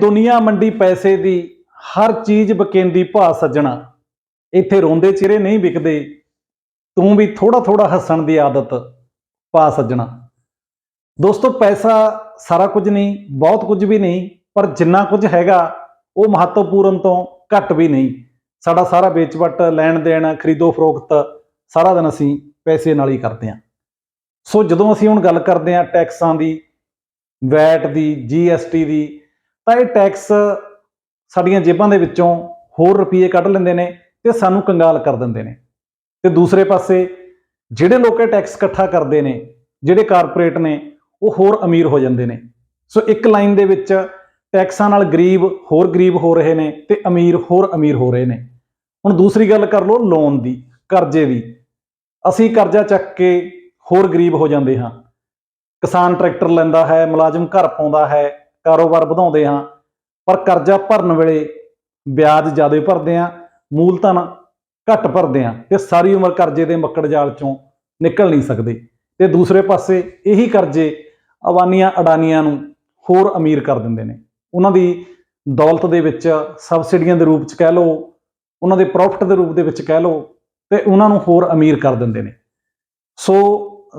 ਦੁਨੀਆ ਮੰਡੀ ਪੈਸੇ ਦੀ ਹਰ ਚੀਜ਼ ਬਕੇਂਦੀ ਭਾ ਸੱਜਣਾ। ਇੱਥੇ ਰੋਂਦੇ ਚਿਹਰੇ ਨਹੀਂ ਵਿਕਦੇ। ਤੂੰ ਵੀ ਥੋੜਾ ਥੋੜਾ ਹੱਸਣ ਦੀ ਆਦਤ ਪਾ ਸੱਜਣਾ। ਦੋਸਤੋ, ਪੈਸਾ ਸਾਰਾ ਕੁਝ ਨਹੀਂ, ਬਹੁਤ ਕੁਝ ਵੀ ਨਹੀਂ, ਪਰ ਜਿੰਨਾ ਕੁਝ ਹੈਗਾ, ਉਹ ਮਹੱਤਵਪੂਰਨ ਤੋਂ ਘੱਟ ਵੀ ਨਹੀਂ। ਸਾਡਾ ਸਾਰਾ ਵੇਚਵਟ ਲੈਣ ਦੇਣ ਖਰੀਦੋ ਫਰੋਖਤ ਸਾਰਾ ਦਿਨ ਅਸੀਂ ਪੈਸੇ ਨਾਲ ਹੀ ਕਰਦੇ ਹਾਂ। ਸੋ ਜਦੋਂ ਅਸੀਂ ਹੁਣ ਗੱਲ ਕਰਦੇ ਹਾਂ ਟੈਕਸਾਂ ਦੀ, ਵੈਟ ਦੀ, ਜੀਐਸਟੀ ਦੀ ਤਾਂ ਇਹ ਟੈਕਸ ਸਾਡੀਆਂ ਜੇਬਾਂ ਦੇ ਵਿੱਚੋਂ ਹੋਰ ਰੁਪਏ ਕੱਢ ਲੈਂਦੇ ਨੇ ਤੇ ਸਾਨੂੰ ਕੰਗਾਲ ਕਰ ਦਿੰਦੇ ਨੇ। ਤੇ ਦੂਸਰੇ ਪਾਸੇ ਜਿਹੜੇ ਲੋਕ ਇਹ ਟੈਕਸ ਇਕੱਠਾ ਕਰਦੇ ਨੇ, ਜਿਹੜੇ ਕਾਰਪੋਰੇਟ ਨੇ, ਉਹ ਹੋਰ ਅਮੀਰ ਹੋ ਜਾਂਦੇ ਨੇ। ਸੋ ਇੱਕ ਲਾਈਨ ਦੇ ਵਿੱਚ ਟੈਕਸਾਂ ਨਾਲ ਗਰੀਬ ਹੋਰ ਗਰੀਬ ਹੋ ਰਹੇ ਨੇ ਤੇ ਅਮੀਰ ਹੋਰ ਅਮੀਰ ਹੋ ਰਹੇ ਨੇ। ਹੁਣ ਦੂਸਰੀ ਗੱਲ ਕਰ ਲਓ ਲੋਨ ਦੀ, ਕਰਜ਼ੇ ਦੀ। ਅਸੀਂ ਕਰਜ਼ਾ ਚੱਕ ਕੇ ਹੋਰ ਗਰੀਬ ਹੋ ਜਾਂਦੇ ਹਾਂ। ਕਿਸਾਨ ਟਰੈਕਟਰ ਲੈਂਦਾ ਹੈ, ਮੁਲਾਜ਼ਮ ਘਰ ਪਾਉਂਦਾ ਹੈ ਕਾਰੋਬਾਰ ਵਧਾਉਂਦੇ ਹਾਂ, ਪਰ ਕਰਜ਼ਾ ਭਰਨ ਵੇਲੇ ਵਿਆਜ ਜ਼ਿਆਦਾ ਭਰਦੇ ਹਾਂ ਮੂਲਧਨ ਘੱਟ ਭਰਦੇ ਹਾਂ ਤੇ ਸਾਰੀ ਉਮਰ ਕਰਜ਼ੇ ਦੇ ਮੱਕੜ ਜਾਲ ਚੋਂ ਨਿਕਲ ਨਹੀਂ ਸਕਦੇ। ਤੇ ਦੂਸਰੇ ਪਾਸੇ ਇਹੀ ਕਰਜ਼ੇ ਅਵਾਨੀਆਂ ਅਡਾਨੀਆਂ ਨੂੰ ਹੋਰ ਅਮੀਰ ਕਰ ਦਿੰਦੇ ਨੇ। ਉਹਨਾਂ ਦੀ ਦੌਲਤ ਦੇ ਵਿੱਚ ਸਬਸਿਡੀਆਂ ਦੇ ਰੂਪ ਚ ਕਹਿ ਲਓ, ਉਹਨਾਂ ਦੇ ਪ੍ਰੋਫਿਟ ਦੇ ਰੂਪ ਦੇ ਵਿੱਚ ਕਹਿ ਲਓ, ਤੇ ਉਹਨਾਂ ਨੂੰ ਹੋਰ ਅਮੀਰ ਕਰ ਦਿੰਦੇ ਨੇ। ਸੋ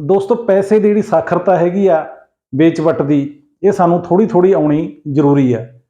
ਦੋਸਤੋ, ਪੈਸੇ ਦੀ ਜਿਹੜੀ ਸਾਖਰਤਾ ਹੈਗੀ ਆ, ਵੇਚਵਟ ਦੀ ਇਹ ਸਾਨੂੰ ਥੋੜੀ ਥੋੜੀ ਆਉਣੀ ਜ਼ਰੂਰੀ ਹੈ।